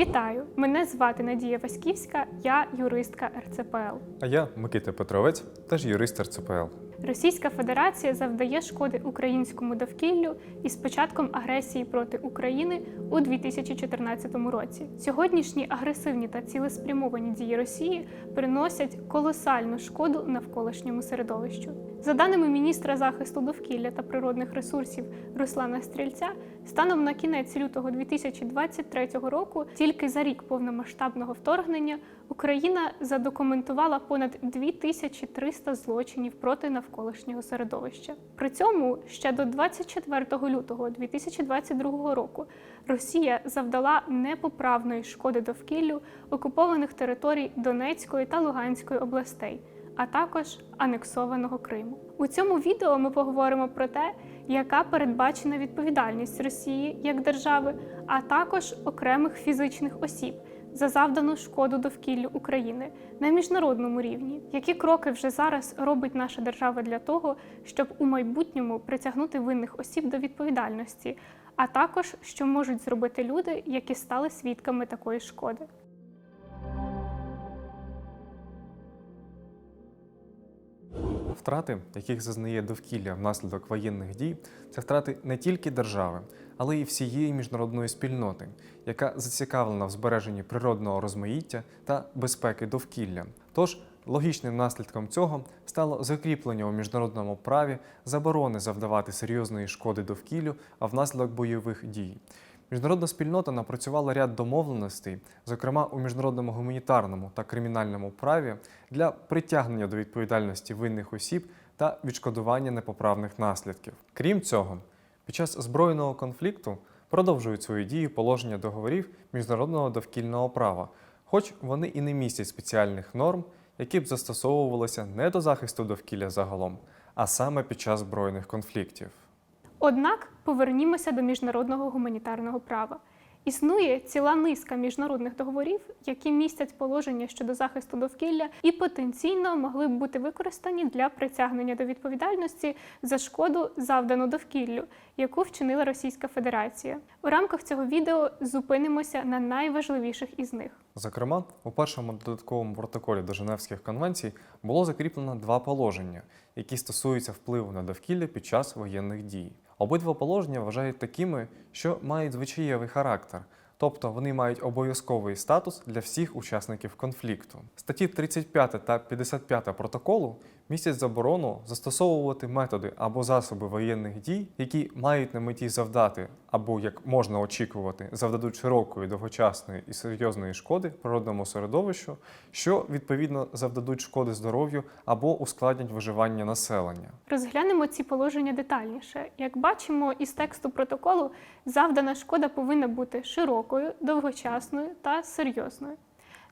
Вітаю! Мене звати Надія Васьківська, я юристка РЦПЛ. А я Микита Петровець, теж юрист РЦПЛ. Російська Федерація завдає шкоди українському довкіллю із початком агресії проти України у 2014 році. Сьогоднішні агресивні та цілеспрямовані дії Росії приносять колосальну шкоду навколишньому середовищу. За даними міністра захисту довкілля та природних ресурсів Руслана Стрільця, станом на кінець лютого 2023 року, тільки за рік повномасштабного вторгнення, Україна задокументувала понад 2300 злочинів проти навколишнього середовища. При цьому ще до 24 лютого 2022 року Росія завдала непоправної шкоди довкіллю окупованих територій Донецької та Луганської областей а також анексованого Криму. У цьому відео ми поговоримо про те, яка передбачена відповідальність Росії як держави, а також окремих фізичних осіб за завдану шкоду довкіллю України на міжнародному рівні. Які кроки вже зараз робить наша держава для того, щоб у майбутньому притягнути винних осіб до відповідальності, а також що можуть зробити люди, які стали свідками такої шкоди. Втрати, яких зазнає довкілля внаслідок воєнних дій, це втрати не тільки держави, але й всієї міжнародної спільноти, яка зацікавлена в збереженні природного розмаїття та безпеки довкілля. Тож логічним наслідком цього стало закріплення у міжнародному праві заборони завдавати серйозної шкоди довкіллю, а внаслідок бойових дій. Міжнародна спільнота напрацювала ряд домовленостей, зокрема у міжнародному гуманітарному та кримінальному праві, для притягнення до відповідальності винних осіб та відшкодування непоправних наслідків. Крім цього, під час збройного конфлікту продовжують свою дію положення договорів міжнародного довкільного права, хоч вони і не містять спеціальних норм, які б застосовувалися не до захисту довкілля загалом, а саме під час збройних конфліктів. Однак повернімося до міжнародного гуманітарного права. Існує ціла низка міжнародних договорів, які містять положення щодо захисту довкілля і потенційно могли б бути використані для притягнення до відповідальності за шкоду, завдану довкіллю, яку вчинила Російська Федерація. У рамках цього відео зупинимося на найважливіших із них. Зокрема, у першому додатковому протоколі до Женевських конвенцій було закріплено два положення, які стосуються впливу на довкілля під час воєнних дій. Обидва положення вважають такими, що мають звичаєвий характер, тобто вони мають обов'язковий статус для всіх учасників конфлікту. Статті 35 та 55 протоколу містять заборону застосовувати методи або засоби воєнних дій, які мають на меті завдати, або як можна очікувати, завдадуть широкої, довгочасної і серйозної шкоди природному середовищу, що відповідно завдадуть шкоди здоров'ю або ускладнять виживання населення. Розглянемо ці положення детальніше. Як бачимо із тексту протоколу, завдана шкода повинна бути широкою, довгочасною та серйозною.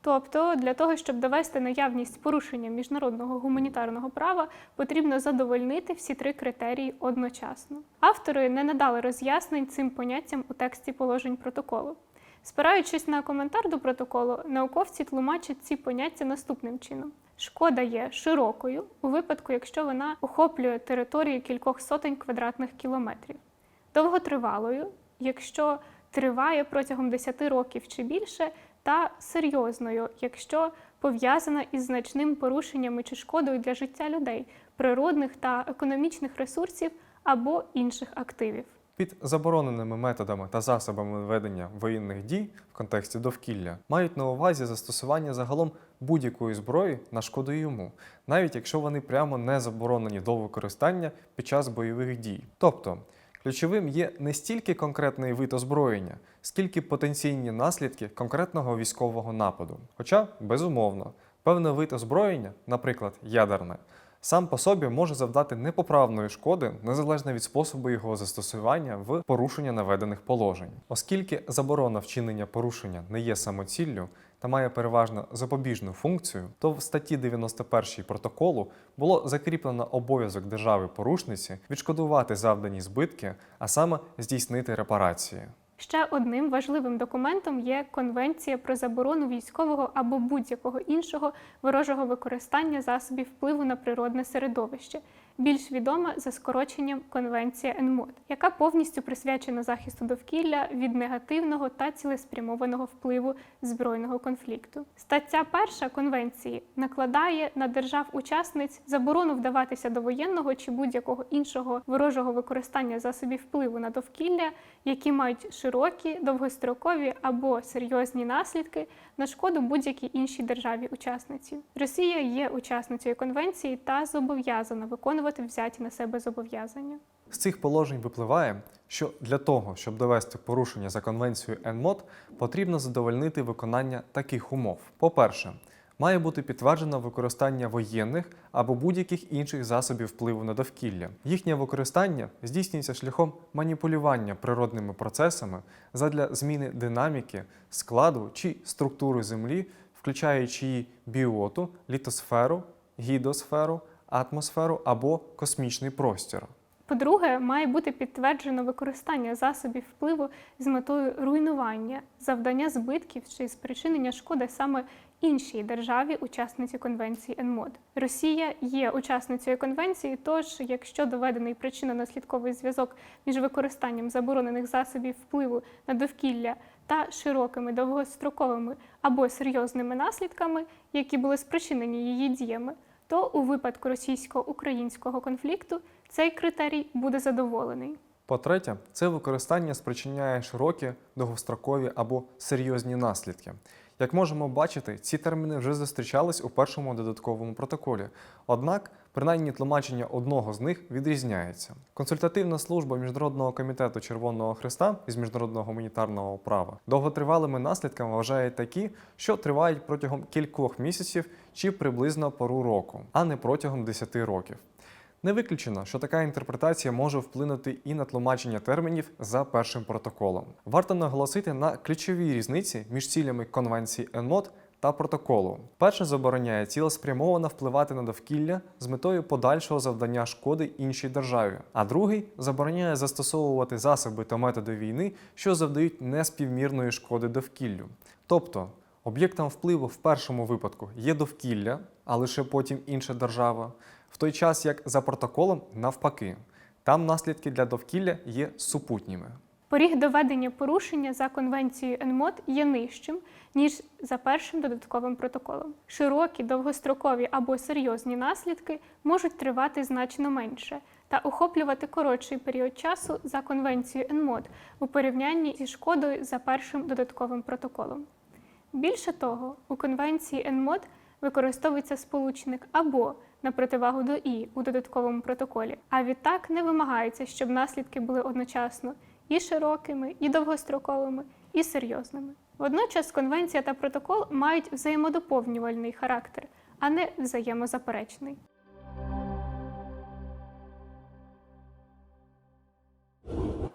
Тобто, для того, щоб довести наявність порушення міжнародного гуманітарного права, потрібно задовольнити всі три критерії одночасно. Автори не надали роз'яснень цим поняттям у тексті положень протоколу. Спираючись на коментар до протоколу, науковці тлумачать ці поняття наступним чином: шкода є широкою у випадку, якщо вона охоплює територію кількох сотень квадратних кілометрів, довготривалою, якщо триває протягом 10 років чи більше, та серйозною, якщо пов'язана із значним порушеннями чи шкодою для життя людей, природних та економічних ресурсів або інших активів. Під забороненими методами та засобами ведення воєнних дій в контексті довкілля мають на увазі застосування загалом будь-якої зброї на шкоду йому, навіть якщо вони прямо не заборонені до використання під час бойових дій. Тобто ключовим є не стільки конкретний вид озброєння, скільки потенційні наслідки конкретного військового нападу. Хоча, безумовно, певний вид озброєння, наприклад, ядерне, сам по собі може завдати непоправної шкоди незалежно від способу його застосування в порушення наведених положень. Оскільки заборона вчинення порушення не є самоціллю та має переважно запобіжну функцію, то в статті 91 протоколу було закріплено обов'язок держави-порушниці відшкодувати завдані збитки, а саме здійснити репарації. Ще одним важливим документом є Конвенція про заборону військового або будь-якого іншого ворожого використання засобів впливу на природне середовище, більш відома за скороченням Конвенція ЕНМОД, яка повністю присвячена захисту довкілля від негативного та цілеспрямованого впливу збройного конфлікту. Стаття перша конвенції накладає на держав-учасниць заборону вдаватися до воєнного чи будь-якого іншого ворожого використання засобів впливу на довкілля, які мають широкі, довгострокові або серйозні наслідки на шкоду будь-якій іншій державі-учасниці. Росія є учасницею конвенції та зобов'язана виконувати взяті на себе зобов'язання. З цих положень випливає, що для того, щоб довести порушення за конвенцією ЕНМОД, потрібно задовольнити виконання таких умов. По-перше, має бути підтверджено використання воєнних або будь-яких інших засобів впливу на довкілля. Їхнє використання здійснюється шляхом маніпулювання природними процесами задля зміни динаміки, складу чи структури Землі, включаючи її біоту, літосферу, гідосферу, атмосферу або космічний простір. По-друге, має бути підтверджено використання засобів впливу з метою руйнування, завдання збитків чи спричинення шкоди саме іншій державі, учасниці конвенції ЕНМОД. Росія є учасницею конвенції, тож, якщо доведений причинно-наслідковий зв'язок між використанням заборонених засобів впливу на довкілля та широкими довгостроковими або серйозними наслідками, які були спричинені її діями, то у випадку російсько-українського конфлікту цей критерій буде задоволений. По-третє, це використання спричиняє широкі, довгострокові або серйозні наслідки. Як можемо бачити, ці терміни вже зустрічались у першому додатковому протоколі. Однак, принаймні тлумачення одного з них відрізняється. Консультативна служба Міжнародного комітету Червоного Христа із міжнародного гуманітарного права довготривалими наслідками вважає такі, що тривають протягом кількох місяців чи приблизно пору року, а не протягом 10 років. Не виключено, що така інтерпретація може вплинути і на тлумачення термінів за першим протоколом. Варто наголосити на ключовій різниці між цілями конвенції ЕНМОД та протоколу. Перше забороняє цілеспрямовано впливати на довкілля з метою подальшого завдання шкоди іншій державі, а другий забороняє застосовувати засоби та методи війни, що завдають неспівмірної шкоди довкіллю. Тобто об'єктом впливу в першому випадку є довкілля, а лише потім інша держава. В той час як за протоколом навпаки, там наслідки для довкілля є супутніми. Поріг доведення порушення за конвенцією ЕНМОД є нижчим, ніж за першим додатковим протоколом. Широкі, довгострокові або серйозні наслідки можуть тривати значно менше та охоплювати коротший період часу за конвенцією ЕНМОД у порівнянні зі шкодою за першим додатковим протоколом. Більше того, у конвенції ЕНМОД використовується сполучник або на противагу до і у додатковому протоколі, а відтак не вимагається, щоб наслідки були одночасно і широкими, і довгостроковими, і серйозними. Водночас конвенція та протокол мають взаємодоповнювальний характер, а не взаємозаперечний.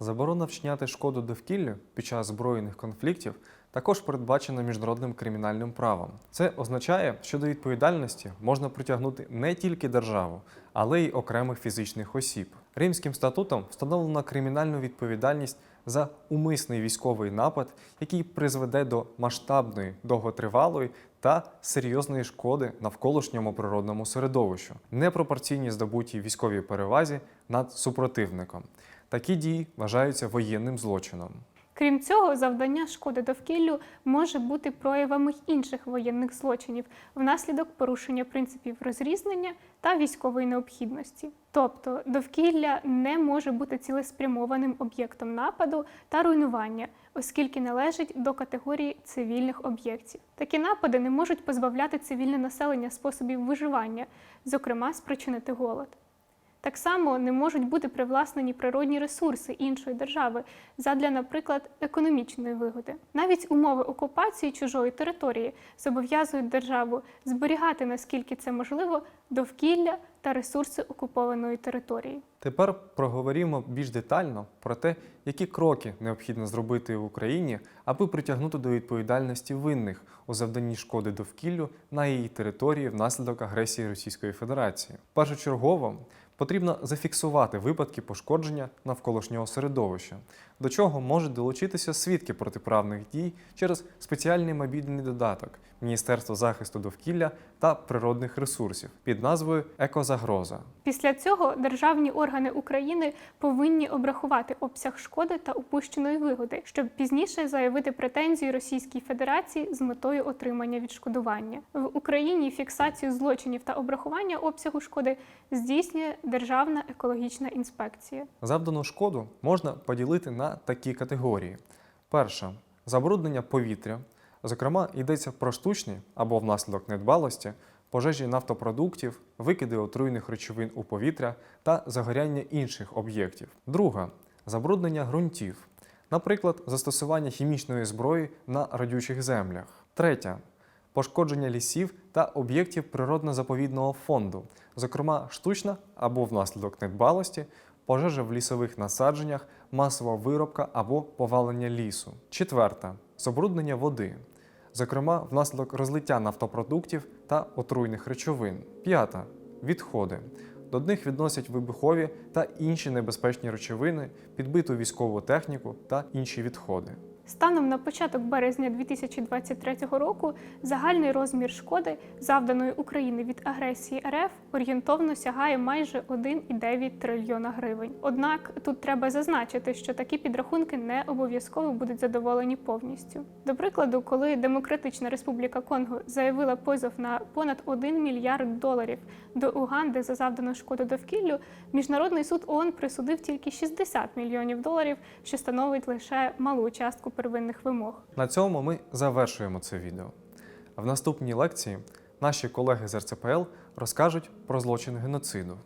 Заборона вчиняти шкоду довкіллю під час збройних конфліктів також передбачена міжнародним кримінальним правом. Це означає, що до відповідальності можна притягнути не тільки державу, але й окремих фізичних осіб. Римським статутом встановлено кримінальну відповідальність за умисний військовий напад, який призведе до масштабної, довготривалої та серйозної шкоди навколишньому природному середовищу, непропорційні здобутій військовій перевазі над супротивником. Такі дії вважаються воєнним злочином. Крім цього, завдання шкоди довкіллю може бути проявами інших воєнних злочинів внаслідок порушення принципів розрізнення та військової необхідності. Тобто довкілля не може бути цілеспрямованим об'єктом нападу та руйнування, оскільки належить до категорії цивільних об'єктів. Такі напади не можуть позбавляти цивільне населення способів виживання, зокрема спричинити голод. Так само не можуть бути привласнені природні ресурси іншої держави задля, наприклад, економічної вигоди. Навіть умови окупації чужої території зобов'язують державу зберігати, наскільки це можливо, довкілля та ресурси окупованої території. Тепер проговоримо більш детально про те, які кроки необхідно зробити в Україні, аби притягнути до відповідальності винних у завданні шкоди довкіллю на її території внаслідок агресії Російської Федерації. Першочергово потрібно зафіксувати випадки пошкодження навколишнього середовища, до чого можуть долучитися свідки протиправних дій через спеціальний мобільний додаток Міністерства захисту довкілля та природних ресурсів під назвою Екозагроза. Після цього державні органи України повинні обрахувати обсяг шкоди та упущеної вигоди, щоб пізніше заявити претензії Російській Федерації з метою отримання відшкодування. В Україні фіксацію злочинів та обрахування обсягу шкоди здійснює Державна екологічна інспекція. Завдану шкоду можна поділити на такі категорії: перша забруднення повітря. Зокрема, йдеться про штучні або внаслідок недбалості, пожежі нафтопродуктів, викиди отруйних речовин у повітря та загоряння інших об'єктів. Друга забруднення ґрунтів, наприклад, застосування хімічної зброї на радючих землях. Третя пошкодження лісів та об'єктів природно-заповідного фонду, зокрема штучна або внаслідок недбалості, пожежа в лісових насадженнях, масова виробка або повалення лісу. Четверта забруднення води, зокрема внаслідок розлиття нафтопродуктів та отруйних речовин. П'ята відходи. До них відносять вибухові та інші небезпечні речовини, підбиту військову техніку та інші відходи. Станом на початок березня 2023 року загальний розмір шкоди, завданої Україні від агресії РФ, орієнтовно сягає майже 1,9 трильйона гривень. Однак тут треба зазначити, що такі підрахунки не обов'язково будуть задоволені повністю. До прикладу, коли Демократична Республіка Конго заявила позов на понад 1 мільярд доларів до Уганди за завдану шкоду довкіллю, міжнародний суд ООН присудив тільки 60 мільйонів доларів, що становить лише малу частку первинних вимог. На цьому ми завершуємо це відео. В наступній лекції наші колеги з РЦПЛ розкажуть про злочин геноциду.